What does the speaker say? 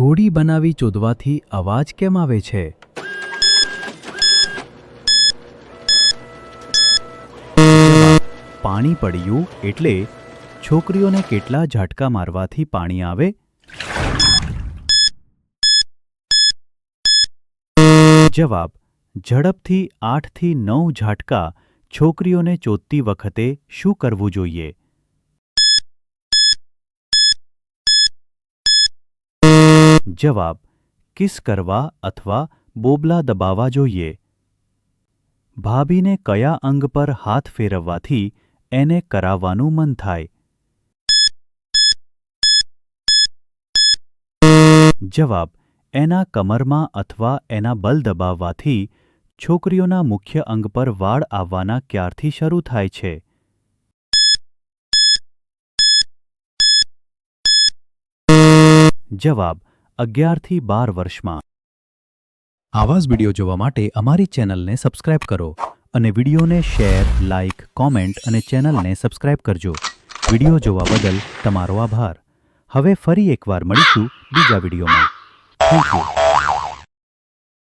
ઘોડી બનાવી ચોદવાથી અવાજ કેમ આવે છે? પાણી પડ્યું એટલે છોકરીઓને કેટલા ઝાટકા મારવાથી પાણી આવે? જવાબ, ઝડપથી આઠથી નવ ઝાટકા છોકરીઓને ચોતતી વખતે શું કરવું જોઈએ? જવાબ, કિસ કરવા અથવા બોબલા દબાવવા જોઈએ? ભાભીને કયા અંગ પર હાથ ફેરવવાથી એને કરાવવાનું મન થાય? જવાબ, એના કમરમાં અથવા એના બલ દબાવવાથી છોકરીઓના મુખ્ય અંગ પર વાળ આવવાના ક્યારથી શરૂ થાય છે? જવાબ અગિયારથી બાર વર્ષમાં. આવા જ વીડિયો જોવા માટે અમારી ચેનલને સબસ્ક્રાઇબ કરો અને વિડીયોને શેર, લાઇક, કોમેન્ટ અને ચેનલને સબસ્ક્રાઇબ કરજો. વીડિયો જોવા બદલ તમારો આભાર. હવે ફરી એકવાર મળીશું બીજા વિડીયોમાં. Thank you.